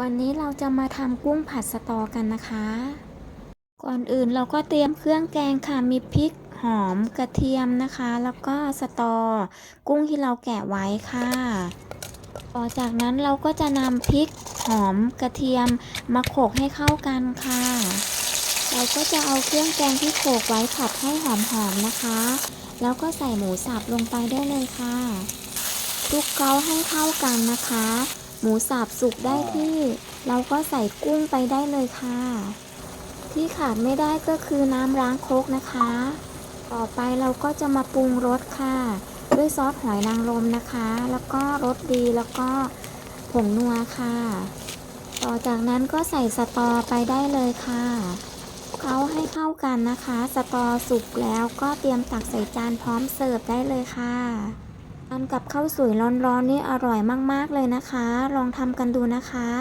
วันนี้เราจะมาทำกุ้งผัดสตอกันนะคะ ก่อนอื่นเราก็เตรียมเครื่องแกงค่ะ มีพริก หอม กระเทียมนะคะ แล้วก็สตอ กุ้งที่เราแกะไว้ค่ะ ต่อจากนั้นเราก็จะนำพริก หอม กระเทียม มาโขลกให้เข้ากันค่ะ เราก็จะเอาเครื่องแกงที่โขลกไว้ผัดให้หอมๆนะคะ แล้วก็ใส่หมูสับลงไปได้เลยค่ะคลุกเคล้าให้เข้ากันนะคะ หมูสับสุกได้ที่ เราก็ใส่กุ้งไปได้เลยค่ะ ที่ขาดไม่ได้ก็คือน้ำล้างครกนะคะ ต่อไปเราก็จะมาปรุงรสค่ะ ด้วยซอสหอยนางรมนะคะ แล้วก็รสดีแล้วก็ผงนัวค่ะ ต่อจากนั้นก็ใส่สตอไปได้เลยค่ะเคล้าให้เข้ากันนะคะ สตอสุกแล้วก็เตรียมตักใส่จานพร้อมเสิร์ฟได้เลยค่ะ ทานกับข้าวสวยร้อนๆนี่อร่อยมากๆเลยนะคะ ลองทำกันดูนะคะ